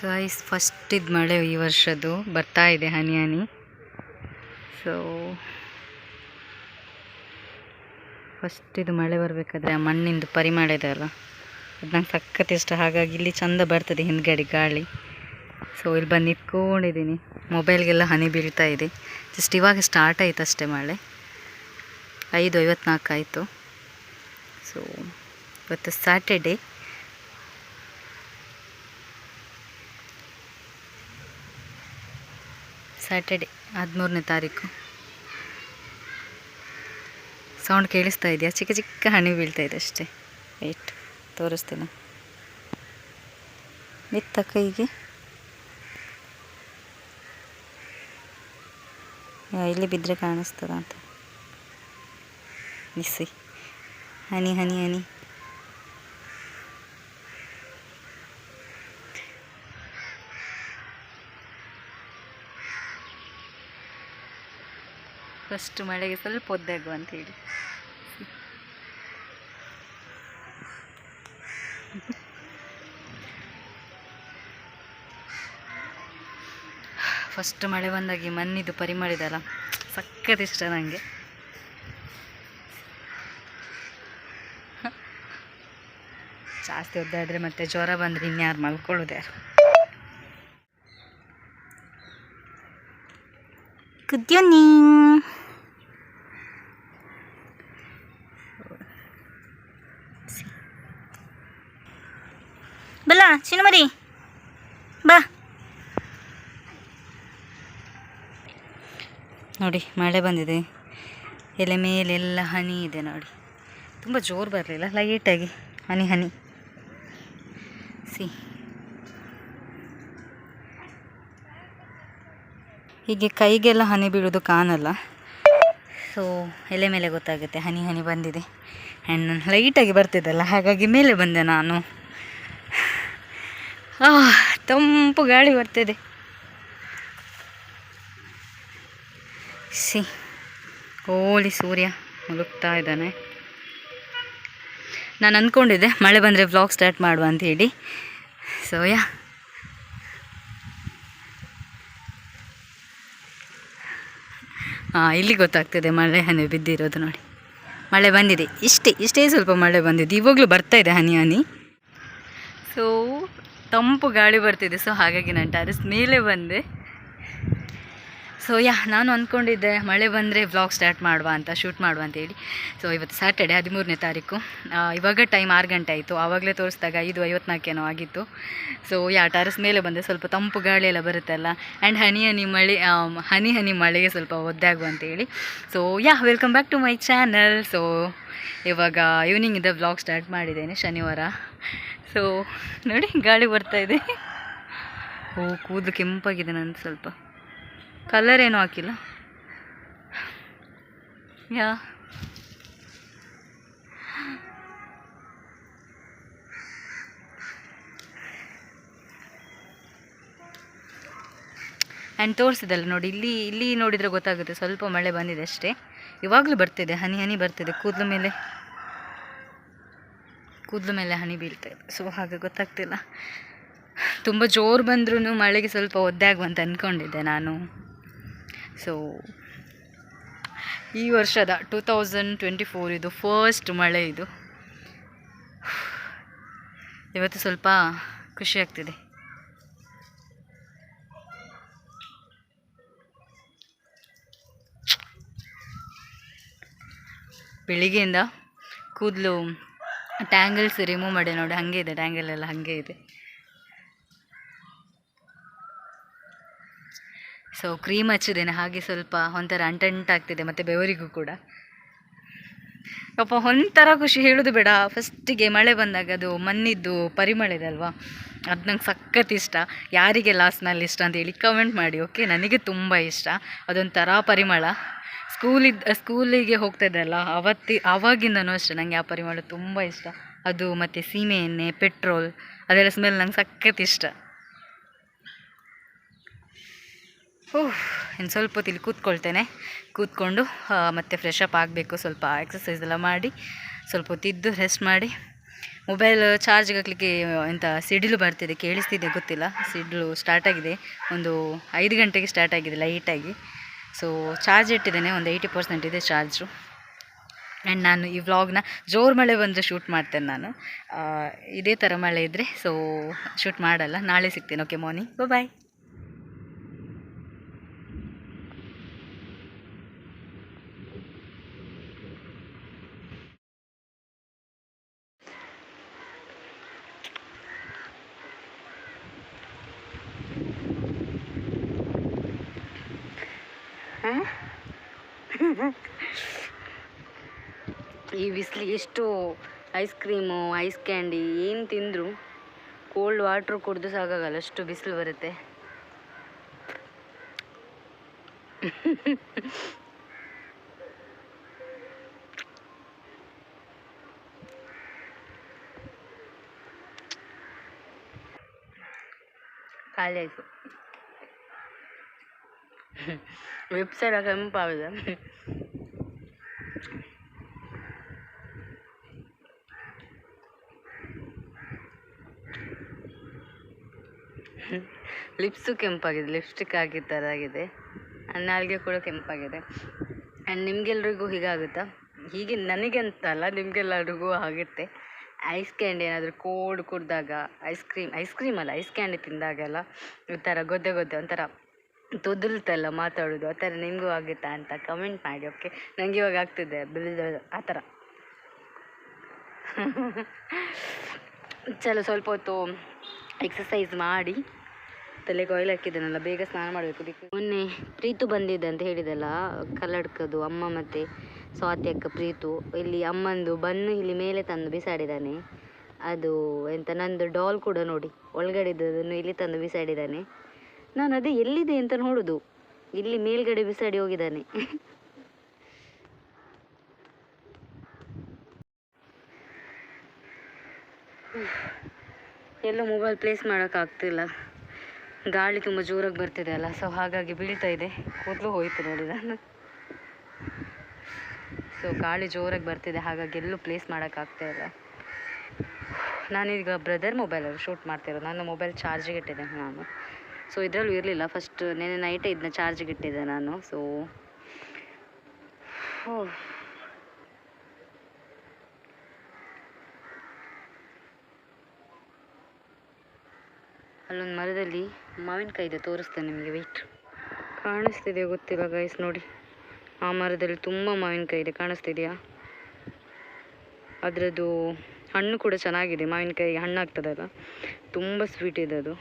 Guys first ಇದು ಮಳೆ ಈ ವರ್ಷದ್ದು. ಬರ್ತಾ ಇದೆ ಹನಿ ಹನಿ. ಸೊ ಫಸ್ಟ್ ಇದು ಮಳೆ ಬರಬೇಕಾದ್ರೆ ಆ ಮಣ್ಣಿಂದು ಪರಿಮಳ ಇದೆ ಅಲ್ಲ ಅದು ನಂಗೆ ಸಖತ್ ಇಷ್ಟ. ಹಾಗಾಗಿ ಇಲ್ಲಿ ಚಂದ ಬರ್ತದೆ ಹಿಂದ್ಗಡೆ ಗಾಳಿ. ಸೊ ಇಲ್ಲಿ ಬಂದು ನಿಂತ್ಕೊಂಡಿದ್ದೀನಿ ಮೊಬೈಲ್ಗೆಲ್ಲ ಹನಿ ಬೀಳ್ತಾ ಇದೆ. ಜಸ್ಟ್ ಇವಾಗ ಸ್ಟಾರ್ಟ್ ಆಯ್ತು ಅಷ್ಟೇ ಮಳೆ. ಐದು ಐವತ್ನಾಲ್ಕು ಆಯಿತು. ಸೊ ಇವತ್ತು ಸ್ಯಾಟರ್ಡೇ ಸ್ಯಾಟರ್ಡೆ ಹದಿಮೂರನೇ ತಾರೀಕು. ಸೌಂಡ್ ಕೇಳಿಸ್ತಾ ಇದೆಯಾ? ಚಿಕ್ಕ ಚಿಕ್ಕ ಹನಿ ಬೀಳ್ತಾ ಇದೆ ಅಷ್ಟೇ. ವೆಯ್ಟ್ ತೋರಿಸ್ತೀನಿ. ನಿತ್ತ ಕೈಗೆ. ಇಲ್ಲಿ ಬಿದ್ದರೆ ಕಾಣಿಸ್ತದ ಅಂತ. ನಿಸಿ ಹನಿ ಹನಿ ಹನಿ ಫಸ್ಟ್ ಮಳೆಗೆ ಸ್ವಲ್ಪ ಒದ್ದಾಗುವ ಅಂತ ಹೇಳಿ. ಫಸ್ಟ್ ಮಳೆ ಬಂದಾಗಿ ಮಣ್ಣಿದು ಪರಿಮಳ ಇದಲ್ಲ ಸಖತ್ ಇಷ್ಟ ನನಗೆ ಜಾಸ್ತಿ ಒದ್ದಾದರೆ ಮತ್ತೆ ಜ್ವರ ಬಂದರೆ ಇನ್ಯಾರು ಮಲ್ಕೊಳ್ಳೋದು ಯಾರು? ಗುಡ್ ಈವ್ನಿಂಗ್ ನೋಡಿ, ಮಳೆ ಬಂದಿದೆ. ಎಲೆ ಮೇಲೆಲ್ಲ ಹನಿ ಇದೆ ನೋಡಿ. ತುಂಬ ಜೋರು ಬರಲಿಲ್ಲ ಲೈಟಾಗಿ ಹನಿ ಹನಿ. ಸಿ. ಹೀಗೆ ಕೈಗೆಲ್ಲ ಹನಿ ಬೀಳೋದು ಕಾಣಲ್ಲ. ಸೊ ಎಲೆ ಮೇಲೆ ಗೊತ್ತಾಗುತ್ತೆ, ಹನಿ ಹನಿ ಬಂದಿದೆ. ಆ್ಯಂಡ್ ಲೈಟಾಗಿ ಬರ್ತಿದ್ದಲ್ಲ ಹಾಗಾಗಿ ಮೇಲೆ ಬಂದೆ ನಾನು. ತಂಪು ಗಾಳಿ ಬರ್ತಿದೆ. ಸಿ. ಓಲಿ ಸೂರ್ಯ ಮುಳುಗ್ತಾ ಇದ್ದಾನೆ. ನಾನು ಅಂದ್ಕೊಂಡಿದ್ದೆ ಮಳೆ ಬಂದರೆ ವ್ಲಾಗ್ ಸ್ಟಾರ್ಟ್ ಮಾಡುವ ಅಂತ ಹೇಳಿ. ಸೋಯ ಹಾಂ ಇಲ್ಲಿ ಗೊತ್ತಾಗ್ತದೆ ಮಳೆ ಹನಿ ಬಿದ್ದಿರೋದು ನೋಡಿ. ಮಳೆ ಬಂದಿದೆ. ಇಷ್ಟೇ ಇಷ್ಟೇ ಸ್ವಲ್ಪ ಮಳೆ ಬಂದಿದೆ. ಇವಾಗಲೂ ಬರ್ತಾ ಇದೆ ಹನಿ ಹನಿ. ಸೊ ತಂಪು ಗಾಳಿ ಬರ್ತಿದೆ. ಸೊ ಹಾಗಾಗಿ ನಾನು ಟೆರೆಸ್ ಮೇಲೆ ಬಂದೆ. ಸೊ ಯಾ ನಾನು ಅಂದ್ಕೊಂಡಿದ್ದೆ ಮಳೆ ಬಂದರೆ ವ್ಲಾಗ್ ಸ್ಟಾರ್ಟ್ ಮಾಡುವ ಅಂತ ಶೂಟ್ ಮಾಡುವ ಅಂತೇಳಿ ಸೊ ಇವತ್ತು ಸ್ಯಾಟರ್ಡೆ ಹದಿಮೂರನೇ ತಾರೀಕು. ಇವಾಗ ಟೈಮ್ ಆರು ಗಂಟೆ ಆಯಿತು. ಆವಾಗಲೇ ತೋರಿಸಿದಾಗ ಐದು ಐವತ್ನಾಲ್ಕೇನೋ ಆಗಿತ್ತು. ಸೊ ಯಾ ಟೆರಸ್ ಮೇಲೆ ಬಂದೆ ಸ್ವಲ್ಪ ತಂಪು ಗಾಳಿ ಎಲ್ಲ ಬರುತ್ತಲ್ಲ ಆ್ಯಂಡ್ ಹನಿ ಹನಿ ಮಳೆ ಹನಿ ಹನಿ ಮಳೆಗೆ ಸ್ವಲ್ಪ ಒದ್ದಾಗು ಅಂತ ಹೇಳಿ. So yeah welcome back to my channel so ಇವಾಗ ಈವ್ನಿಂಗಿಂದ ವ್ಲಾಗ್ ಸ್ಟಾರ್ಟ್ ಮಾಡಿದ್ದೇನೆ ಶನಿವಾರ. ಸೊ ನೋಡಿ, ಗಾಳಿ ಬರ್ತಾ ಇದೆ. ಓ, ಕೂದಲು ಕೆಂಪಾಗಿದೆ ನನ್ನ ಸ್ವಲ್ಪ. ಕಲರ್ ಏನೂ ಹಾಕಿಲ್ಲ. ಯಾ. ಆ್ಯಂಡ್ ತೋರಿಸಿದಲ್ಲ ನೋಡಿ, ಇಲ್ಲಿ ಇಲ್ಲಿ ನೋಡಿದರೆ ಗೊತ್ತಾಗುತ್ತೆ, ಸ್ವಲ್ಪ ಮಳೆ ಬಂದಿದೆ ಅಷ್ಟೇ. ಇವಾಗಲೂ ಬರ್ತಿದೆ, ಹನಿ ಹನಿ ಬರ್ತಿದೆ, ಕೂದಲು ಮೇಲೆ. ಕೂದಲು ಮೇಲೆ ಹನಿ ಬೀಳ್ತಾ ಇದೆ. ಸೊ ಹಾಗೆ ಗೊತ್ತಾಗ್ತಿಲ್ಲ. ತುಂಬ ಜೋರು ಬಂದ್ರೂ ಮಳೆಗೆ ಸ್ವಲ್ಪ ಒದ್ದಾಗುವಂತ ಅಂದ್ಕೊಂಡಿದ್ದೆ ನಾನು. ಸೊ ಈ ವರ್ಷದ ಟೂ ತೌಸಂಡ್ ಟ್ವೆಂಟಿ ಫೋರ್ ಇದು ಫಸ್ಟ್ ಮಳೆ ಇದು. ಇವತ್ತು ಸ್ವಲ್ಪ ಖುಷಿ ಆಗ್ತಿದೆ. ಬೆಳಿಗ್ಗೆಯಿಂದ ಕೂದಲು ಟ್ಯಾಂಗಲ್ಸ್ ರಿಮೂವ್ ಮಾಡಿ ನೋಡಿ, ಹಾಗೆ ಇದೆ ಟ್ಯಾಂಗಲ್ ಎಲ್ಲ ಹಾಗೆ ಇದೆ. ಸೊ ಕ್ರೀಮ್ ಹಚ್ಚಿದ್ದೇನೆ. ಹಾಗೆ ಸ್ವಲ್ಪ ಒಂಥರ ಅಂಟಂಟಾಗ್ತಿದೆ ಮತ್ತು ಬೆವರಿಗೂ ಕೂಡ. ಪಾಪ ಒಂಥರ ಖುಷಿ. ಹೇಳೋದು ಬೇಡ. ಫಸ್ಟಿಗೆ ಮಳೆ ಬಂದಾಗ ಅದು ಮಣ್ಣಿದ್ದು ಪರಿಮಳ ಇದೆ ಅದು ನಂಗೆ ಸಖತ್ ಇಷ್ಟ. ಯಾರಿಗೆ ಲಾಸ್ಟ್ನಲ್ಲಿ ಇಷ್ಟ ಅಂತ ಹೇಳಿ ಕಮೆಂಟ್ ಮಾಡಿ ಓಕೆ ನನಗೆ ತುಂಬ ಇಷ್ಟ. ಅದೊಂಥರ ಪರಿಮಳ. ಸ್ಕೂಲಿದ್ದ ಸ್ಕೂಲಿಗೆ ಹೋಗ್ತಾ ಇದ್ದಲ್ಲ ಅವತ್ತಿ ಆವಾಗಿಂದನೂ ಅಷ್ಟೇ ನನಗೆ ಆ ಪರಿಮಳ ತುಂಬ ಇಷ್ಟ. ಅದು ಮತ್ತು ಸೀಮೆ ಎಣ್ಣೆ ಪೆಟ್ರೋಲ್ ಅದೆಲ್ಲ ಸ್ಮೆಲ್ ನಂಗೆ ಸಖತ್ ಇಷ್ಟ ಓಹ್ ಇನ್ನು ಸ್ವಲ್ಪ ಹೊತ್ತಿಲ್ಲಿ ಕೂತ್ಕೊಳ್ತೇನೆ. ಕೂತ್ಕೊಂಡು ಮತ್ತೆ ಫ್ರೆಶ್ ಅಪ್ ಆಗಬೇಕು. ಸ್ವಲ್ಪ ಎಕ್ಸಸೈಸ್ ಎಲ್ಲ ಮಾಡಿ, ಸ್ವಲ್ಪ ಹೊತ್ತಿದ್ದು ರೆಸ್ಟ್ ಮಾಡಿ. ಮೊಬೈಲ್ ಚಾರ್ಜ್ ಹಾಕ್ಲಿಕ್ಕೆ ಎಂಥ ಸಿಡಿಲು ಬರ್ತಿದೆ, ಕೇಳಿಸ್ತಿದೆ ಗೊತ್ತಿಲ್ಲ. ಸಿಡಿಲು ಸ್ಟಾರ್ಟ್ ಆಗಿದೆ. ಒಂದು ಐದು ಗಂಟೆಗೆ ಸ್ಟಾರ್ಟ್ ಆಗಿದೆ ಲೈಟಾಗಿ ಸೊ ಚಾರ್ಜ್ ಇಟ್ಟಿದ್ದೇನೆ, ಒಂದು ಏಯ್ಟಿ ಪರ್ಸೆಂಟ್ ಇದೆ ಚಾರ್ಜು ಆ್ಯಂಡ್ ನಾನು ಈ ವ್ಲಾಗ್ನ ಜೋರು ಮಳೆ ಬಂದರೆ ಶೂಟ್ ಮಾಡ್ತೇನೆ ನಾನು. ಇದೇ ಥರ ಮಳೆ ಇದ್ದರೆ ಸೊ ಶೂಟ್ ಮಾಡಲ್ಲ. ನಾಳೆ ಸಿಗ್ತೇನೆ ಓಕೆ ಮಾರ್ನಿಂಗ್ ಬಾಯ್ ಈ ಬಿಸಿಲಿಗೆ ಎಷ್ಟು ಐಸ್ ಕ್ರೀಮು ಐಸ್ ಕ್ಯಾಂಡಿ ಏನು ತಿಂದರೂ ಕೋಲ್ಡ್ ವಾಟ್ರು ಕುಡಿದು ಸಾಕಾಗಲ್ಲ, ಅಷ್ಟು ಬಿಸಿಲು ಬರುತ್ತೆ. ಖಾಲಿ ಆಯಿತು ವೆಬ್ಸೈಟ್ ಕೆಂಪಾಗಿದೆ. ಲಿಪ್ಸು ಕೆಂಪಾಗಿದೆ, ಲಿಪ್ಸ್ಟಿಕ್ ಹಾಕಿದ ಥರ ಆಗಿದೆ. ನಾಲ್ಗೆ ಕೂಡ ಕೆಂಪಾಗಿದೆ. ಆ್ಯಂಡ್ ನಿಮಗೆಲ್ರಿಗೂ ಹೀಗಾಗುತ್ತಾ? ಹೀಗೆ ನನಗೆ ಅಂತ ಅಲ್ಲ ನಿಮಗೆಲ್ಲರಿಗೂ ಆಗುತ್ತೆ. ಐಸ್ ಕ್ಯಾಂಡಿ ಏನಾದರೂ ಕೋಡ್ ಕುಡಿದಾಗ, ಐಸ್ ಕ್ರೀಮ್ ಐಸ್ ಕ್ರೀಮ್ ಅಲ್ಲ, ಐಸ್ ಕ್ಯಾಂಡಿ ತಿಂದಾಗೆಲ್ಲ ಈ ಥರ ಗೊದ್ದೆ ಗೊದ್ದೆ ಒಂಥರ ತೊದಲ್ತಲ್ಲ ಮಾತಾಡೋದು, ಆ ಥರ ನಿಮಗೂ ಆಗುತ್ತಾ ಅಂತ ಕಮೆಂಟ್ ಮಾಡಿ ಓಕೆ ನನಗೆ ಇವಾಗ ಆಗ್ತಿದೆ ಬೆಳೆದ ಆ ಥರ. ಚಲೋ, ಸ್ವಲ್ಪ ಹೊತ್ತು ಎಕ್ಸಸೈಸ್ ಮಾಡಿ. ತಲೆಗೆ ಆಯಿಲ್ ಹಾಕಿದ್ದೇನಲ್ಲ ಬೇಗ ಸ್ನಾನ ಮಾಡಬೇಕು. ಮೊನ್ನೆ ಪ್ರೀತು ಬಂದಿದ್ದೆ ಅಂತ ಹೇಳಿದಲ್ಲ ಕಲ್ಲಡ್ಕದು ಅಮ್ಮ ಮತ್ತು ಸ್ವಾತಿ ಅಕ್ಕ ಪ್ರೀತು. ಇಲ್ಲಿ ಅಮ್ಮಂದು ಬನ್ನು ಇಲ್ಲಿ ಮೇಲೆ ತಂದು ಬಿಸಾಡಿದ್ದಾನೆ ಅದು ಎಂತ, ನಂದು ಡಾಲ್ ಕೂಡ ನೋಡಿ ಒಳಗಡೆ ಇದ್ದದನ್ನು ಇಲ್ಲಿ ತಂದು ಬಿಸಾಡಿದ್ದಾನೆ ನಾನು ಅದೇ ಎಲ್ಲಿದೆ ಅಂತ ನೋಡುದು. ಇಲ್ಲಿ ಮೇಲ್ಗಡೆ ಬಿಸಾಡಿ ಹೋಗಿದ್ದಾನೆ ಎಲ್ಲೋ ಮೊಬೈಲ್ ಪ್ಲೇಸ್ ಮಾಡೋಕ್ಕಾಗ್ತಿಲ್ಲ ಗಾಳಿ ತುಂಬ ಜೋರಾಗಿ ಬರ್ತಿದೆ ಅಲ್ಲ ಸೊ ಹಾಗಾಗಿ ಬೀಳ್ತಾ ಇದೆ. ಕೂದಲು ಹೋಯ್ತು ನೋಡಿ ನಾನು. ಸೊ ಗಾಳಿ ಜೋರಾಗಿ ಬರ್ತಿದೆ, ಹಾಗಾಗಿ ಎಲ್ಲೂ ಪ್ಲೇಸ್ ಮಾಡೋಕ್ಕಾಗ್ತಾ ಇಲ್ಲ. ನಾನೀಗ ಬ್ರದರ್ ಮೊಬೈಲಲ್ಲಿ ಶೂಟ್ ಮಾಡ್ತಿರೋದು. ನನ್ನ ಮೊಬೈಲ್ ಚಾರ್ಜಿಗೆ ಇಟ್ಟಿದ್ದೆ ನಾನು. ಸೊ ಇದರಲ್ಲೂ ಇರಲಿಲ್ಲ. ಫಸ್ಟ್ ನೆನ್ನೆ ನೈಟೇ ಇದನ್ನ ಚಾರ್ಜಿಗೆ ಇಟ್ಟಿದ್ದೆ ನಾನು. ಸೊ ಅಲ್ಲೊಂದು ಮರದಲ್ಲಿ ಮಾವಿನಕಾಯಿ ಇದೆ ತೋರಿಸ್ತೇನೆ ನಿಮಗೆ ವೆಯ್ಟ್ ಕಾಣಿಸ್ತಿದೆಯಾ ಗೊತ್ತಿಲ್ಲ ಗೈಸ್ ನೋಡಿ. ಆ ಮರದಲ್ಲಿ ತುಂಬ ಮಾವಿನಕಾಯಿ ಇದೆ ಕಾಣಿಸ್ತಿದೆಯಾ? ಅದರದ್ದು ಹಣ್ಣು ಕೂಡ ಚೆನ್ನಾಗಿದೆ, ಮಾವಿನಕಾಯಿ ಹಣ್ಣಾಗ್ತದಲ್ಲ ತುಂಬ ಸ್ವೀಟ್ ಇದೆ ಅದು.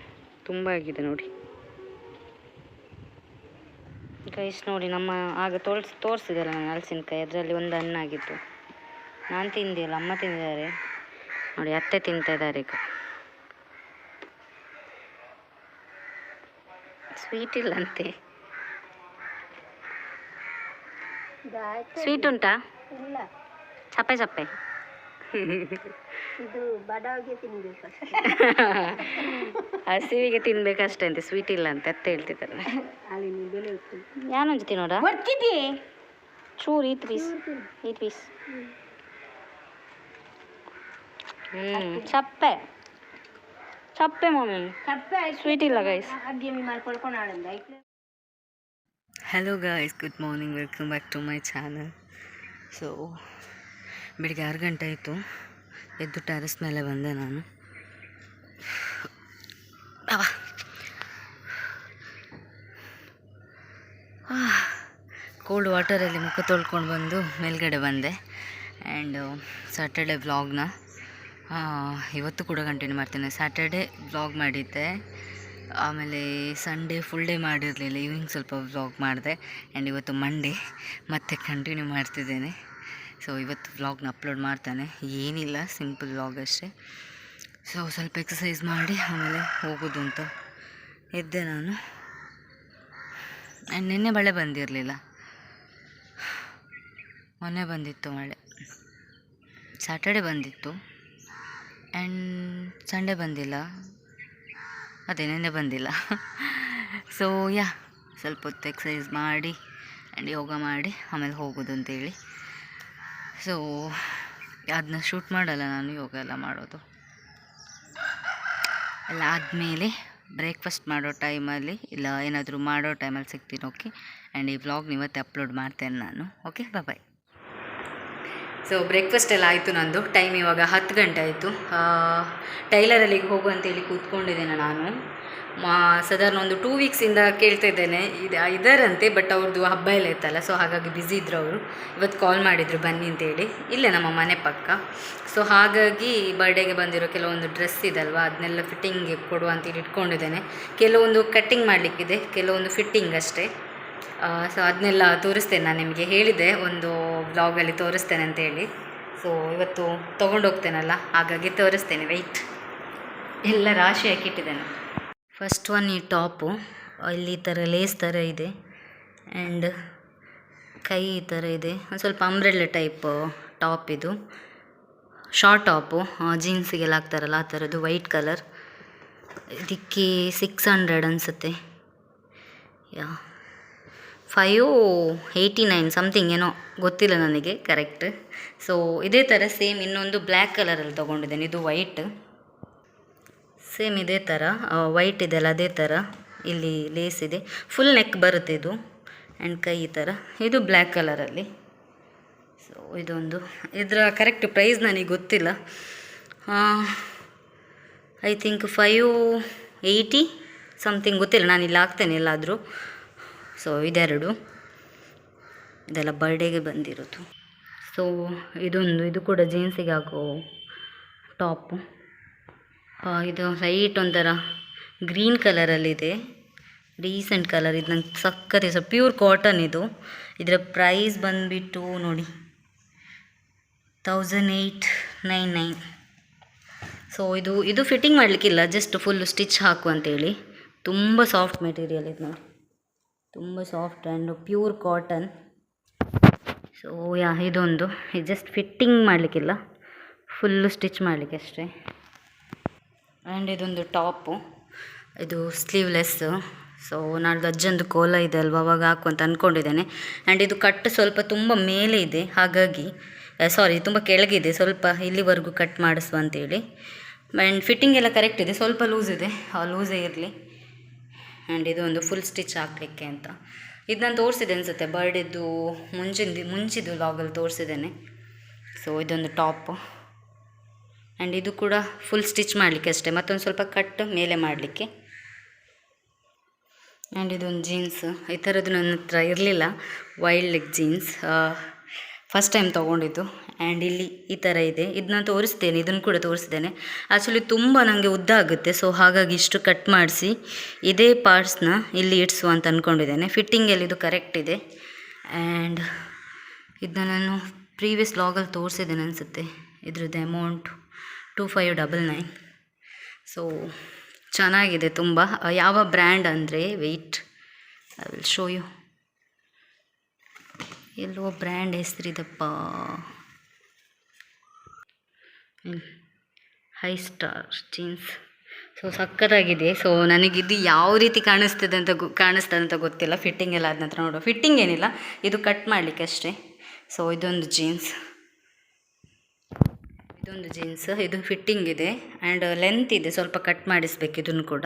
ತುಂಬ ಆಗಿದೆ ನೋಡಿ. ಗೈಸ್ ನೋಡಿ, ನಮ್ಮ ಆಗ ತೋರ್ಸ್, ತೋರಿಸಿದಲ್ಲ ನಾನು ಹಲಸಿನಕಾಯಿ, ಅದರಲ್ಲಿ ಒಂದು ಹಣ್ಣಾಗಿತ್ತು. ನಾನು ತಿಂದಿಲ್ಲ, ಅಮ್ಮ ತಿಂದಿದ್ದಾರೆ. ನೋಡಿ, ಅತ್ತೆ ತಿಂತಾ ಇದ್ದಾರೆ ಈಗ. ಸ್ವೀಟ್ ಇಲ್ಲಂತೆ. ಸ್ವೀಟ್ ಉಂಟಾ? ಇಲ್ಲ. ಸಪ್ಪೆ ಚಪ್ಪೆ. ಇದು ಬಡವಗೆ ತಿನ್ಬೇಕು ಹಸಿವಿಗೆ ತಿನ್ಬೇಕಷ್ಟೇ ಅಂತೆ. ಸ್ವೀಟ್ ಇಲ್ಲ ಅಂತ ಅತ್ತೆ ಹೇಳ್ತಿದ್ದಾರೆ. ಯಾನೊಂದು ತಿನ್ನೋಡ ಚೂರು ಈತ್ ಪೀಸ್ ಈ ಪೀಸ್ ಹ್ಞೂ ಚಪ್ಪೆ. ಚಪ್ಪೆ ಮಮ್ಮಿ ತಪ್ಪೆ ಸ್ವೀಟ್ ಇಲ್ಲ guys hello guys good morning welcome back to my channel so ಬೆಳಿಗ್ಗೆ ಆರು ಗಂಟೆ ಆಯಿತು. ಎದ್ದು ಟೆರೆಸ್ ಮೇಲೆ ಬಂದೆ ನಾನು. ಕೋಲ್ಡ್ ವಾಟರಲ್ಲಿ ಮುಖ ತೊಳ್ಕೊಂಡು ಬಂದು ಮೇಲ್ಗಡೆ ಬಂದೆ. ಆ್ಯಂಡ್ ಸ್ಯಾಟರ್ಡೆ ವ್ಲಾಗ್ನ ಇವತ್ತು ಕೂಡ ಕಂಟಿನ್ಯೂ ಮಾಡ್ತೇನೆ. ಸ್ಯಾಟರ್ಡೆ ವ್ಲಾಗ್ ಮಾಡಿದ್ದೆ. ಆಮೇಲೆ ಸಂಡೇ ಫುಲ್ ಡೇ ಮಾಡಿರಲಿಲ್ಲ. ಈವ್ನಿಂಗ್ ಸ್ವಲ್ಪ ವ್ಲಾಗ್ ಮಾಡಿದೆ. ಆ್ಯಂಡ್ ಇವತ್ತು ಮಂಡೇ ಮತ್ತೆ ಕಂಟಿನ್ಯೂ ಮಾಡ್ತಿದ್ದೇನೆ. ಸೊ ಇವತ್ತು ವ್ಲಾಗ್ನ ಅಪ್ಲೋಡ್ ಮಾಡ್ತಾನೆ. ಏನಿಲ್ಲ ಸಿಂಪಲ್ ವ್ಲಾಗ್ ಅಷ್ಟೇ. ಸೊ ಸ್ವಲ್ಪ ಎಕ್ಸಸೈಸ್ ಮಾಡಿ ಆಮೇಲೆ ಹೋಗೋದು ಅಂತ ಎದ್ದೆ ನಾನು. ಆ್ಯಂಡ್ ನಿನ್ನೆ ಮಳೆ ಬಂದಿರಲಿಲ್ಲ. ಮೊನ್ನೆ ಬಂದಿತ್ತು ಮಳೆ. ಸ್ಯಾಟರ್ಡೆ ಬಂದಿತ್ತು. ಆ್ಯಂಡ್ ಸಂಡೇ ಬಂದಿಲ್ಲ. ಅದೇ, ನಿನ್ನೆ ಬಂದಿಲ್ಲ. ಸೊ ಯಾ ಸ್ವಲ್ಪ ಹೊತ್ತು ಎಕ್ಸಸೈಸ್ ಮಾಡಿ ಆ್ಯಂಡ್ ಯೋಗ ಮಾಡಿ ಆಮೇಲೆ ಹೋಗೋದು ಅಂತೇಳಿ. ಸೊ ಅದನ್ನ ಶೂಟ್ ಮಾಡಲ್ಲ ನಾನು, ಯೋಗ ಎಲ್ಲ ಮಾಡೋದು. ಎಲ್ಲ ಆದಮೇಲೆ ಬ್ರೇಕ್ಫಾಸ್ಟ್ ಮಾಡೋ ಟೈಮಲ್ಲಿ ಇಲ್ಲ, ಏನಾದರೂ ಮಾಡೋ ಟೈಮಲ್ಲಿ ಸಿಗ್ತೀನಿ ಓಕೆ ಆ್ಯಂಡ್ ಈ ವ್ಲಾಗ್ನ ಇವತ್ತೇ ಅಪ್ಲೋಡ್ ಮಾಡ್ತೇನೆ ನಾನು ಓಕೆ ಬಾಯ್ ಸೊ ಬ್ರೇಕ್ಫಾಸ್ಟ್ ಎಲ್ಲ ಆಯಿತು ನಂದು. ಟೈಮ್ ಇವಾಗ ಹತ್ತು ಗಂಟೆ ಆಯಿತು. ಟೈಲರಲ್ಲಿ ಹೋಗು ಅಂತೇಳಿ ಕೂತ್ಕೊಂಡಿದ್ದೇನೆ ನಾನು. ಮಾ, ಸಾಧಾರಣ ಒಂದು ಟೂ ವೀಕ್ಸಿಂದ ಕೇಳ್ತಾ ಇದ್ದೇನೆ. ಇದು ಇದ್ದಾರಂತೆ ಬಟ್ ಅವ್ರದ್ದು ಹಬ್ಬ ಎಲ್ಲ ಇತ್ತಲ್ಲ ಸೊ ಹಾಗಾಗಿ ಬ್ಯುಸಿ ಇದ್ರು ಅವರು. ಇವತ್ತು ಕಾಲ್ ಮಾಡಿದರು, ಬನ್ನಿ ಅಂತೇಳಿ ಇಲ್ಲೇ ನಮ್ಮ ಮನೆ ಪಕ್ಕ. ಸೊ ಹಾಗಾಗಿ ಬರ್ಡೇಗೆ ಬಂದಿರೋ ಕೆಲವೊಂದು ಡ್ರೆಸ್ ಇದಲ್ವ, ಅದನ್ನೆಲ್ಲ ಫಿಟ್ಟಿಂಗ್ ಕೊಡುವ ಅಂತೇಳಿ ಇಟ್ಕೊಂಡಿದ್ದೇನೆ. ಕೆಲವೊಂದು ಕಟ್ಟಿಂಗ್ ಮಾಡಲಿಕ್ಕಿದೆ, ಕೆಲವೊಂದು ಫಿಟ್ಟಿಂಗ್ ಅಷ್ಟೇ. ಸೊ ಅದನ್ನೆಲ್ಲ ತೋರಿಸ್ತೇನೆ ನಾನು ನಿಮಗೆ ಹೇಳಿದೆ, ಒಂದು ಬ್ಲಾಗಲ್ಲಿ ತೋರಿಸ್ತೇನೆ ಅಂತೇಳಿ ಸೊ ಇವತ್ತು ತೊಗೊಂಡೋಗ್ತೇನಲ್ಲ ಹಾಗಾಗಿ ತೋರಿಸ್ತೇನೆ ವೆಯ್ಟ್ ಎಲ್ಲ ರಾಶಿ ಹಾಕಿಟ್ಟಿದ್ದೇನೆ. ಫಸ್ಟ್ ಒನ್ ಈ ಟಾಪು ಇಲ್ಲಿ ಈ ಥರ ಲೇಸ್ ಥರ ಇದೆ ಆ್ಯಂಡ್ ಕೈ ಈ ಥರ ಇದೆ. ಒಂದು ಸ್ವಲ್ಪ ಅಂಬ್ರೆಲ್ಲ ಟೈಪ್ ಟಾಪ್ ಇದು. ಶಾರ್ಟ್ ಟಾಪು ಜೀನ್ಸಿಗೆಲ್ಲ ಹಾಕ್ತಾರಲ್ಲ, ಆ ಥರದ್ದು ವೈಟ್ ಕಲರ್ ಇದಕ್ಕೆ ಸಿಕ್ಸ್ ಹಂಡ್ರೆಡ್ ಅನಿಸುತ್ತೆ. Yeah. Five eighty nine something ಏನೋ ಗೊತ್ತಿಲ್ಲ ನನಗೆ ಕರೆಕ್ಟ್ ಸೊ ಇದೇ ಥರ ಸೇಮ್ ಇನ್ನೊಂದು ಬ್ಲ್ಯಾಕ್ ಕಲರಲ್ಲಿ ತೊಗೊಂಡಿದ್ದೇನೆ, ಇದು ವೈಟ್ ಸೇಮ್ ಇದೇ ಥರ ವೈಟ್ ಇದೆಲ್ಲ ಅದೇ ಥರ ಇಲ್ಲಿ ಲೇಸ್ ಇದೆ. ಫುಲ್ ನೆಕ್ ಬರುತ್ತೆ ಇದು ಆ್ಯಂಡ್ ಕೈ ಈ ಥರ ಇದು ಬ್ಲ್ಯಾಕ್ ಕಲರಲ್ಲಿ ಸೊ ಇದೊಂದು, ಇದರ ಕರೆಕ್ಟ್ ಪ್ರೈಸ್ ನನಗೆ ಗೊತ್ತಿಲ್ಲ. I think five eighty something ಗೊತ್ತಿಲ್ಲ ನಾನು ಇಲ್ಲಿ ಹಾಕ್ತೇನೆ ಎಲ್ಲಾದರೂ. ಸೊ, ಇದೆರಡು. ಇದೆಲ್ಲ ಬರ್ಡೇಗೆ ಬಂದಿರೋದು. ಸೊ ಇದೊಂದು, ಇದು ಕೂಡ ಜೀನ್ಸಿಗೆ ಹಾಕೋ ಟಾಪು ಇದು ಲೈಟ್ ಒಂಥರ ಗ್ರೀನ್ ಕಲರಲ್ಲಿದೆ ರೀಸೆಂಟ್ ಕಲರ್ ಇದು ನಂಗೆ ಸಕ್ಕತ್ತೆ ಸೊ ಪ್ಯೂರ್ ಕಾಟನ್ ಇದು. ಇದರ ಪ್ರೈಸ್ ಬಂದುಬಿಟ್ಟು ನೋಡಿ. Thousand eight nine nine so ಇದು ಇದು ಫಿಟ್ಟಿಂಗ್ ಮಾಡಲಿಕ್ಕಿಲ್ಲ ಜಸ್ಟ್ ಫುಲ್ಲು ಸ್ಟಿಚ್ ಹಾಕು ಅಂತೇಳಿ. ತುಂಬ ಸಾಫ್ಟ್ ಮೆಟೀರಿಯಲ್ ಇದು ನೋಡಿ. ತುಂಬ soft and pure cotton so yeah ಇದೊಂದು. ಇದು ಜಸ್ಟ್ ಫಿಟ್ಟಿಂಗ್ ಮಾಡಲಿಕ್ಕಿಲ್ಲ. ಫುಲ್ಲು ಸ್ಟಿಚ್ ಮಾಡಲಿಕ್ಕೆ ಅಷ್ಟೇ ಆ್ಯಂಡ್ ಇದೊಂದು ಟಾಪು ಇದು ಸ್ಲೀವ್ಲೆಸ್ಸು ಸೊ ನಾಡ್ದು ಅಜ್ಜಂದು ಕೋಲ ಇದೆ ಅಲ್ವಾ? ಅವಾಗ ಹಾಕು ಅಂತ ಅಂದ್ಕೊಂಡಿದ್ದೇನೆ ಆ್ಯಂಡ್ ಇದು ಕಟ್ ಸ್ವಲ್ಪ ತುಂಬ ಮೇಲೆ ಇದೆ. ಹಾಗಾಗಿ ಸಾರಿ ತುಂಬ ಕೆಳಗಿದೆ. ಸ್ವಲ್ಪ ಇಲ್ಲಿವರೆಗೂ ಕಟ್ ಮಾಡಿಸುವ ಅಂತೇಳಿ. ಆ್ಯಂಡ್ ಫಿಟ್ಟಿಂಗ್ ಎಲ್ಲ ಕರೆಕ್ಟ್ ಇದೆ. ಸ್ವಲ್ಪ ಲೂಸ್ ಇದೆ. ಆ ಲೂಸೇ ಇರಲಿ. ಆ್ಯಂಡ್ ಇದು ಒಂದು ಫುಲ್ ಸ್ಟಿಚ್ ಹಾಕಲಿಕ್ಕೆ ಅಂತ. ಇದು ನಾನು ತೋರಿಸಿದೆ ಅನಿಸುತ್ತೆ ಬರ್ಡೇದು ಮುಂಚಿಂದು ಮುಂಚಿದ್ದು ಲಾಗಲ್ಲಿ ತೋರಿಸಿದ್ದೇನೆ. ಸೊ ಇದೊಂದು ಟಾಪ್. ಆ್ಯಂಡ್ ಇದು ಕೂಡ ಫುಲ್ ಸ್ಟಿಚ್ ಮಾಡಲಿಕ್ಕೆ ಅಷ್ಟೇ, ಮತ್ತೊಂದು ಸ್ವಲ್ಪ ಕಟ್ ಮೇಲೆ ಮಾಡಲಿಕ್ಕೆ. ಆ್ಯಂಡ್ ಇದೊಂದು ಜೀನ್ಸ್, ಈ ಥರದ್ದು ನನ್ನ ಹತ್ರ ಇರಲಿಲ್ಲ, wild leg jeans. First time ತೊಗೊಂಡಿದ್ದು. ಆ್ಯಂಡ್ ಇಲ್ಲಿ ಈ ಥರ ಇದೆ. ಇದನ್ನ ತೋರಿಸ್ತೇನೆ, ಇದನ್ನು ಕೂಡ ತೋರಿಸ್ತೇನೆ. ಆ್ಯಕ್ಚುಲಿ ತುಂಬ ನನಗೆ ಉದ್ದ ಆಗುತ್ತೆ ಸೊ ಹಾಗಾಗಿ ಇಷ್ಟು ಕಟ್ ಮಾಡಿಸಿ, ಇದೇ ಪಾರ್ಟ್ಸ್ನ ಇಲ್ಲಿ ಇಡಿಸುವ ಅಂತ ಅಂದ್ಕೊಂಡಿದ್ದೇನೆ ಫಿಟ್ಟಿಂಗಲ್ಲಿ ಇದು ಕರೆಕ್ಟ್ ಇದೆ. ಆ್ಯಂಡ್ ಇದನ್ನ ನಾನು ಪ್ರೀವಿಯಸ್ ಲಾಗಲ್ಲಿ ತೋರಿಸಿದ್ದೇನೆ ಅನಿಸುತ್ತೆ. ಇದ್ರದ್ದು amount two five double nine so ಚೆನ್ನಾಗಿದೆ ತುಂಬ. ಯಾವ ಬ್ರ್ಯಾಂಡ್ ಅಂದರೆ wait I will show you yellow brand ಹೆಸರಿದಪ್ಪ. ಹೈ ಸ್ಟಾರ್ ಜೀನ್ಸ್ ಸೊ ಸಕ್ಕತ್ತಾಗಿದೆ ಸೊ ನನಗಿದು ಯಾವ ರೀತಿ ಕಾಣಿಸ್ತದೆ ಅಂತ ಗೊ ಕಾಣಿಸ್ತದೆ ಅಂತ ಗೊತ್ತಿಲ್ಲ. ಫಿಟ್ಟಿಂಗ್ ಎಲ್ಲ ಆದ ನಂತರ ನೋಡುವ. ಫಿಟ್ಟಿಂಗ್ ಏನಿಲ್ಲ. ಇದು ಕಟ್ ಮಾಡಲಿಕ್ಕೆ ಅಷ್ಟೇ ಸೊ ಇದೊಂದು ಜೀನ್ಸ್ ಇದೊಂದು ಜೀನ್ಸ್ ಇದು ಫಿಟ್ಟಿಂಗ್ ಇದೆ. ಆ್ಯಂಡ್ ಲೆಂತ್ ಇದೆ. ಸ್ವಲ್ಪ ಕಟ್ ಮಾಡಿಸ್ಬೇಕು ಇದನ್ನು ಕೂಡ.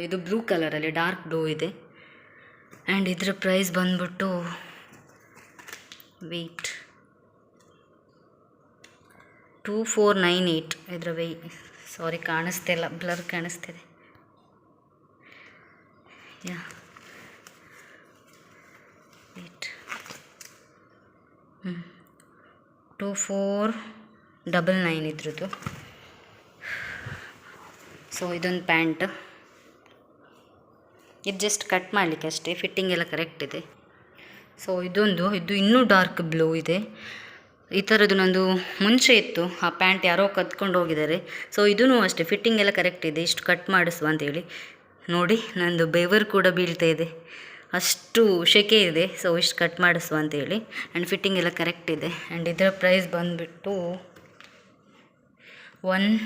ಇದು ಬ್ಲೂ ಕಲರಲ್ಲಿ ಡಾರ್ಕ್ ಬ್ಲೂ ಇದೆ. ಆ್ಯಂಡ್ ಇದರ ಪ್ರೈಸ್ ಬಂದ್ಬಿಟ್ಟು wait two four nine eight ಇದರ ವೈ ಸಾರಿ ಕಾಣಿಸ್ತಿಲ್ಲ ಬ್ಲರ್ ಕಾಣಿಸ್ತಿದೆ ಯಾ ಏಯ್ಟ್ ಹ್ಞೂ ಟೂ ಫೋರ್ ಡಬಲ್ ನೈನ್ ಇದ್ರದ್ದು. ಸೊ ಇದೊಂದು ಪ್ಯಾಂಟ್. ಇದು ಜಸ್ಟ್ ಕಟ್ ಮಾಡಲಿಕ್ಕೆ ಅಷ್ಟೇ ಫಿಟ್ಟಿಂಗ್ ಎಲ್ಲ ಕರೆಕ್ಟ್ ಇದೆ. ಸೊ ಇದೊಂದು, ಇದು ಇನ್ನೂ ಡಾರ್ಕ್ ಬ್ಲೂ ಇದೆ. ಈ ಥರದ್ದು ನಂದು ಮುಂಚೆ ಇತ್ತು. ಆ ಪ್ಯಾಂಟ್ ಯಾರೋ ಕದ್ಕೊಂಡು ಹೋಗಿದ್ದಾರೆ. ಸೊ ಇದೂ ಅಷ್ಟೇ. ಫಿಟ್ಟಿಂಗ್ ಎಲ್ಲ ಕರೆಕ್ಟ್ ಇದೆ. ಇಷ್ಟು ಕಟ್ ಮಾಡಿಸುವ ಅಂತೇಳಿ. ನೋಡಿ, ನಂದು ಬೇವರ್ ಕೂಡ ಬೀಳ್ತಾ ಇದೆ. ಅಷ್ಟು ಶೆಕೆ ಇದೆ. ಸೊ ಇಷ್ಟು ಕಟ್ ಮಾಡಿಸುವ ಅಂತೇಳಿ. ಆ್ಯಂಡ್ ಫಿಟ್ಟಿಂಗ್ ಎಲ್ಲ ಕರೆಕ್ಟ್ ಇದೆ. ಆ್ಯಂಡ್ ಇದರ ಪ್ರೈಸ್ ಬಂದುಬಿಟ್ಟು one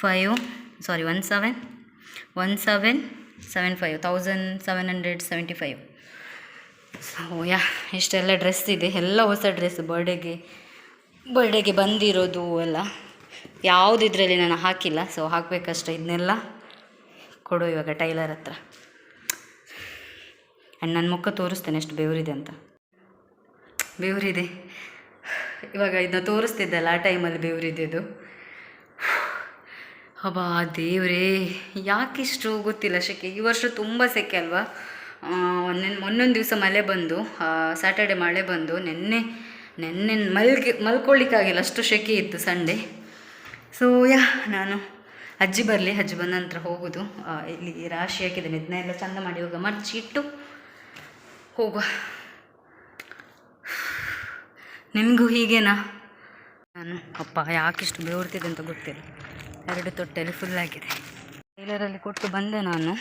five sorry one seven one seven seven five thousand seven hundred seventy five so yeah, ಇಷ್ಟೆಲ್ಲ ಡ್ರೆಸ್ ಇದೆ. ಎಲ್ಲ ಹೊಸ ಡ್ರೆಸ್ ಬರ್ಡೇಗೆ ಬರ್ಡೇಗೆ ಬಂದಿರೋದು ಎಲ್ಲ. ಇದರಲ್ಲಿ ನಾನು ಹಾಕಿಲ್ಲ ಸೊ ಹಾಕಬೇಕಷ್ಟೆ ಇದನ್ನೆಲ್ಲ ಕೊಡು ಇವಾಗ ಟೈಲರ್ ಹತ್ರ. ಆ್ಯಂಡ್ ನನ್ನ ಮುಖ ತೋರಿಸ್ತೇನೆ, ಎಷ್ಟು ಬೆವರಿದೆ ಅಂತ. ಬೆವರಿದೆ. ಇವಾಗ ಇದನ್ನ ತೋರಿಸ್ತಿದ್ದಲ್ಲ, ಆ ಟೈಮಲ್ಲಿ ಬೆವರಿದ್ದು ಹಬ್ಬ ದೇವ್ರೇ, ಯಾಕಿಷ್ಟು ಗೊತ್ತಿಲ್ಲ ಸೆಕೆ ಈ ವರ್ಷ ತುಂಬ ಸೆಕೆ ಅಲ್ವಾ? ಮೊನ್ನೆ ಮೊನ್ನೊಂದು ದಿವಸ ಮಳೆ ಬಂದು ಸ್ಯಾಟರ್ಡೆ ಮಳೆ ಬಂದು, ನೆನ್ನೆ ನೆನ್ನೆ ಮಲ್ಗೆ, ಮಲ್ಕೊಳ್ಳಿಕ್ಕಾಗಿಲ್ಲ, ಅಷ್ಟು ಶೆಕೆ ಇತ್ತು ಸಂಡೇ ಸೊ ಯಾ, ನಾನು ಅಜ್ಜಿ ಬರಲಿ, ಅಜ್ಜಿ ಬಂದ ನಂತರ ಹೋಗೋದು. ಇಲ್ಲಿ ರಾಶಿ ಹಾಕಿದ್ದೇನೆ ಇದನ್ನೆಲ್ಲ ಚಂದ ಮಾಡಿ ಹೋಗ ಮರ್ಚಿಟ್ಟು ಹೋಗುವ. ನಿಮಗೂ ಹೀಗೇನಾ? ನಾನು, ಅಪ್ಪ, ಯಾಕಿಷ್ಟು ಬೇವರ್ತಿದೆ ಅಂತ ಗೊತ್ತಿಲ್ಲ. ಎರಡು ತೊಟ್ಟೆಯಲ್ಲಿ ಫುಲ್ ಆಗಿದೆ. ಟೈಲರಲ್ಲಿ ಕೊಟ್ಟು ಬಂದೆ ನಾನು.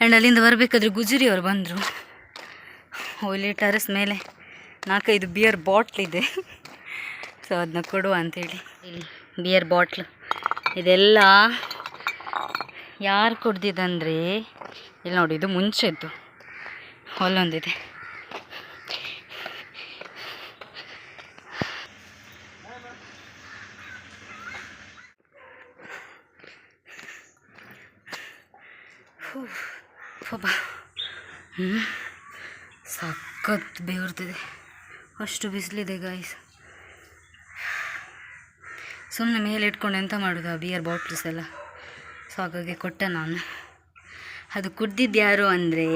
ಆ್ಯಂಡ್ ಅಲ್ಲಿಂದ ಬರಬೇಕಾದ್ರೆ ಗುಜರಿಯವರು ಬಂದರು. ಓಲಿ ಟೆರೆಸ್ ಮೇಲೆ ನಾಲ್ಕೈದು ಬಿಯರ್ ಬಾಟ್ಲ್ ಇದೆ. ಸೊ ಅದನ್ನ ಕೊಡುವ ಅಂತೇಳಿ. ಇಲ್ಲಿ ಬಿಯರ್ ಬಾಟ್ಲ್ ಇದೆಲ್ಲ ಯಾರು ಕುಡ್ದಿದ್ದಂದರೆ ಇಲ್ಲಿ ನೋಡಿ, ಇದು ಮುಂಚೆದ್ದು. ಅಲ್ಲೊಂದಿದೆ. ಪಾಪ ಹ್ಞೂ ಸಖತ್ ಬೇವರ್ತಿದೆ. ಅಷ್ಟು ಬಿಸಿಲಿದೆ ಗಾಯ್ಸ್ ಸುಮ್ಮನೆ ಮೇಲೆ ಇಟ್ಕೊಂಡು ಎಂತ ಮಾಡೋದು ಆ ಬಿಯರ್ ಬಾಟ್ಲ್ಸ್ ಎಲ್ಲ? ಸೊ ಹಾಗಾಗಿ ಕೊಟ್ಟೆ ನಾನು. ಅದು ಕುಡ್ದಿದ್ದು ಯಾರು ಅಂದರೆ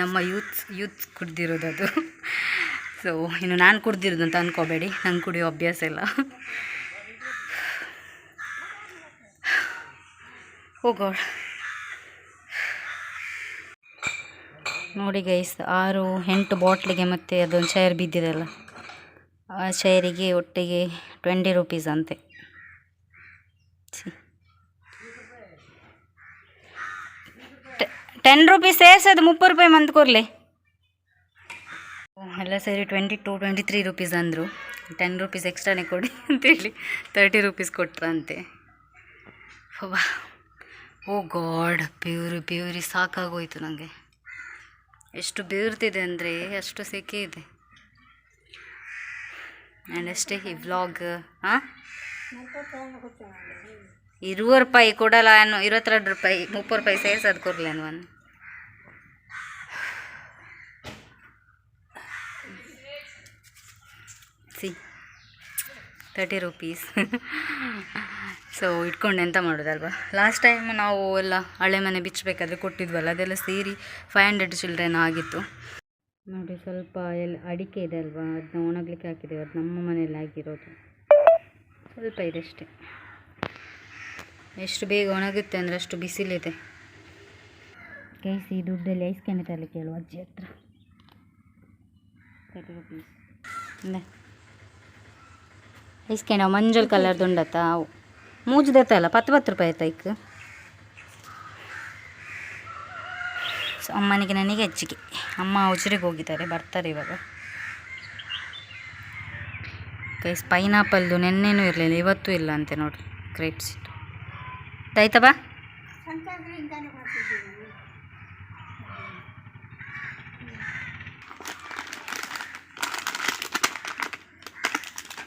ನಮ್ಮ ಯೂತ್ಸ್ ಯೂತ್ಸ್ ಕುಡ್ದಿರೋದು ಅದು. ಸೊ ಇನ್ನು ನಾನು ಕುಡ್ದಿರೋದು ಅಂತ ಅಂದ್ಕೋಬೇಡಿ ನಂಗೆ ಕುಡಿಯೋ ಅಭ್ಯಾಸ ಇಲ್ಲ. ಹೋಗೋಣ ನೋಡಿ ಗೈಸ್ ಆರು, ಎಂಟು ಬಾಟ್ಲಿಗೆ ಮತ್ತು ಅದೊಂದು ಚೇರ್ ಬಿದ್ದಿರಲ್ಲ ಆ ಚೇರಿಗೆ ಒಟ್ಟಿಗೆ ಟ್ವೆಂಟಿ ರುಪೀಸ್ ಅಂತೆ. ಟೆನ್ ರುಪೀಸ್ ಸೇರ್ಸೋದು, ಮುಪ್ಪತ್ತು ರೂಪಾಯಿ ಮಂತ್ ಕೊರಲಿ ಎಲ್ಲ ಸೇರಿ twenty two twenty three rupees ಅಂದರು ಟೆನ್ ರುಪೀಸ್ ಎಕ್ಸ್ಟ್ರಾನೇ ಕೊಡಿ ಅಂತೇಳಿ ತರ್ಟಿ ರುಪೀಸ್ ಕೊಟ್ರಂತೆ ಓ ಗಾಡ್, ಪ್ಯೂರಿ ಪ್ಯೂರಿ ಸಾಕಾಗೋಯ್ತು ನನಗೆ ಎಷ್ಟು ಬೀರ್ತಿದೆ ಅಂದರೆ ಅಷ್ಟು ಸೆಕೆ ಇದೆ. ಆ್ಯಂಡ್ ಅಷ್ಟೇ ಈ ವ್ಲಾಗ್ ಹಾಂ ಇರುವ ರೂಪಾಯಿ ಕೊಡಲ್ಲ ಏನು ಇರುವತ್ತೆರಡು ರೂಪಾಯಿ, ಮುಪ್ಪತ್ತು ರೂಪಾಯಿ ಸೇರ್ಸೋದು ಕೊಡಲಿ ಅನ್ವನ್. ಸಿ ತರ್ಟಿ ರುಪೀಸ್ ಸೊ ಇಟ್ಕೊಂಡು ಎಂತ ಮಾಡೋದಲ್ವಾ? ಲಾಸ್ಟ್ ಟೈಮ್ ನಾವು ಎಲ್ಲ ಹಳೆ ಮನೆ ಬಿಚ್ಚಬೇಕಾದ್ರೆ ಕೊಟ್ಟಿದ್ವಲ್ಲ, ಅದೆಲ್ಲ ಸೇರಿ ಫೈವ್ ಹಂಡ್ರೆಡ್ ಚಿಲ್ಡ್ರನ್ ಆಗಿತ್ತು. ನೋಡಿ, ಸ್ವಲ್ಪ ಎಲ್ಲ ಅಡಿಕೆ ಇದೆ ಅಲ್ವಾ? ಅದನ್ನ ಒಣಗಲಿಕ್ಕೆ ಹಾಕಿದ್ದೇವೆ. ಅದು ನಮ್ಮ ಮನೇಲಿ ಆಗಿರೋದು. ಸ್ವಲ್ಪ ಇದೆ ಅಷ್ಟೇ. ಎಷ್ಟು ಬೇಗ ಒಣಗುತ್ತೆ ಅಂದರೆ ಅಷ್ಟು ಬಿಸಿಲಿದೆ. ಕೈಸಿ ದುಡ್ಡಲ್ಲಿ ಐಸ್ ಕ್ಯಾಂಡಿ ತರಲಿಕ್ಕೆ ಕೇಳುವ ಅಜ್ಜಿ ಹತ್ರ. ತರ್ಟಿ ರುಪೀಸ್ ಐಸ್ ನಾವು ಮಂಜಲ್ ಕಲರ್ ದುಂಡತ್ತ? ಅವು ಪತ್ತು ಪತ್ತು ರೂಪಾಯಿ ಆಯ್ತಾ ಸೊ ಅಮ್ಮನಿಗೆ ನನಗೆ ಹೆಚ್ಚಿಗೆ ಅಮ್ಮ ಉಜ್ರಿಗೆ ಹೋಗಿದ್ದಾರೆ, ಬರ್ತಾರೆ ಇವಾಗ. ಕೈಸ್ ಪೈನಾಪಲ್ದು ನೆನ್ನೆನೂ ಇರಲಿಲ್ಲ, ಇವತ್ತೂ ಇಲ್ಲ ಅಂತೆ ನೋಡಿ ಗ್ರೇಪ್ಸ್ ಇತ್ತು.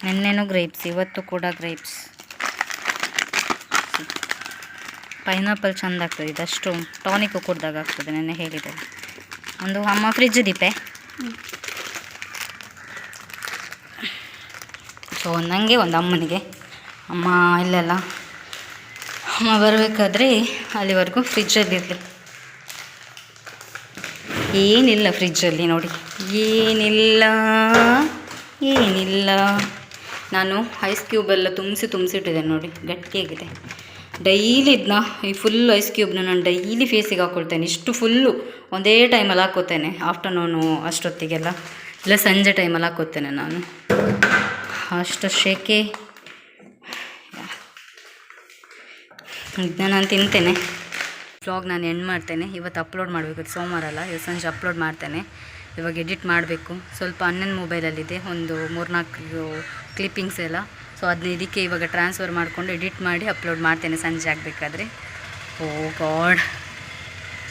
ನೆನ್ನೆನೂ ಗ್ರೇಪ್ಸ್ ಇವತ್ತು ಕೂಡ ಗ್ರೇಪ್ಸ್ ಪೈನಾಪಲ್ ಚೆಂದ ಆಗ್ತದೆ, ಇದಷ್ಟು ಟಾನಿಕ್ ಕುಡ್ದಾಗ ಆಗ್ತದೆ, ನೆನ್ನೆ ಹೇಳಿದೆ ಒಂದು ಅಮ್ಮ ಫ್ರಿಜ್ ದೀಪೆ. ಸೊ ನನಗೆ ಒಂದು ಅಮ್ಮನಿಗೆ. ಅಮ್ಮ ಇಲ್ಲೆಲ್ಲ. ಅಮ್ಮ ಬರಬೇಕಾದ್ರೆ ಅಲ್ಲಿವರೆಗೂ ಫ್ರಿಜ್ಜಲ್ಲಿ ಇರಲಿ. ಏನಿಲ್ಲ ಫ್ರಿಜ್ಜಲ್ಲಿ ನೋಡಿ. ಏನಿಲ್ಲ ಏನಿಲ್ಲ. ನಾನು ಐಸ್ ಕ್ಯೂಬ್ ಎಲ್ಲ ತುಂಬಿಸಿ ತುಂಬಿಸಿಟ್ಟಿದ್ದೇನೆ ನೋಡಿ, ಗಟ್ಟಿಯಾಗಿದೆ. ಡೈಲಿ ಇದನ್ನ ಈ ಫುಲ್ ಐಸ್ ಕ್ಯೂಬ್ನ ನಾನು ಡೈಲಿ ಫೇಸಿಗೆ ಹಾಕ್ಕೊಳ್ತೇನೆ ಇಷ್ಟು ಫುಲ್ಲು ಒಂದೇ ಟೈಮಲ್ಲಿ ಹಾಕ್ಕೋತೇನೆ ಆಫ್ಟರ್ನೂನು ಅಷ್ಟೊತ್ತಿಗೆಲ್ಲ. ಇಲ್ಲ, ಸಂಜೆ ಟೈಮಲ್ಲಿ ಹಾಕ್ಕೋತೇನೆ ನಾನು. ಅಷ್ಟು ಶೇಕೆ. ಇದನ್ನ ನಾನು ತಿಂತೇನೆ. ವ್ಲಾಗ್ ನಾನು ಎಂಡ್ ಮಾಡ್ತೇನೆ. ಇವತ್ತು ಅಪ್ಲೋಡ್ ಮಾಡಬೇಕು ಸೋಮವಾರ ಅಲ್ಲ, ಇವತ್ತು ಸಂಜೆ ಅಪ್ಲೋಡ್ ಮಾಡ್ತೇನೆ. ಇವಾಗ ಎಡಿಟ್ ಮಾಡಬೇಕು. ಸ್ವಲ್ಪ ಅಣ್ಣನ ಮೊಬೈಲಲ್ಲಿದೆ. ಒಂದು ಮೂರ್ನಾಲ್ಕು ಕ್ಲಿಪ್ಪಿಂಗ್ಸ್ ಎಲ್ಲ. ಸೊ ಅದನ್ನ ಇದಕ್ಕೆ ಇವಾಗ ಟ್ರಾನ್ಸ್ಫರ್ ಮಾಡಿಕೊಂಡು ಎಡಿಟ್ ಮಾಡಿ ಅಪ್ಲೋಡ್ ಮಾಡ್ತೇನೆ ಸಂಜೆ ಆಗಬೇಕಾದ್ರೆ. ಓ ಗಾಡ್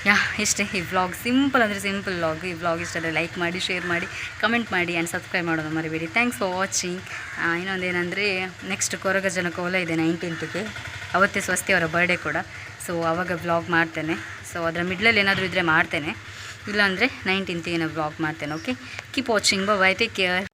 ಯಾ ಇಷ್ಟೇ ಈ ವ್ಲಾಗ್ ಸಿಂಪಲ್ ಅಂದರೆ ಸಿಂಪಲ್ ವ್ಲಾಗ್ ಈ ವ್ಲಾಗ್ ಇಷ್ಟ ಆದರೆ ಲೈಕ್ ಮಾಡಿ ಶೇರ್ ಮಾಡಿ ಕಮೆಂಟ್ ಮಾಡಿ ಆ್ಯಂಡ್ ಸಬ್ಸ್ಕ್ರೈಬ್ ಮಾಡೋದು ಮರಿಬೇಡಿ. ಥ್ಯಾಂಕ್ಸ್ ಫಾರ್ ವಾಚಿಂಗ್ ಇನ್ನೊಂದೇನೆಂದರೆ ನೆಕ್ಸ್ಟ್ ಕೊರಗ ಜನ ಕೋಲ ಇದೆ ನೈನ್ಟೀನ್ತ್ಗೆ ಅವತ್ತೇ ಸ್ವಸ್ತಿ ಅವರ ಬರ್ಡೇ ಕೂಡ. ಸೊ ಆವಾಗ ವ್ಲಾಗ್ ಮಾಡ್ತೇನೆ. ಸೊ ಅದರ ಮಿಡ್ಲಲ್ಲಿ ಏನಾದರೂ ಇದ್ದರೆ ಮಾಡ್ತೇನೆ. ಇಲ್ಲಾಂದರೆ ನೈನ್ಟೀನ್ತಿಗೆ ನಾನು ಬ್ಲಾಗ್ ಮಾಡ್ತೇನೆ okay keep watching bye take care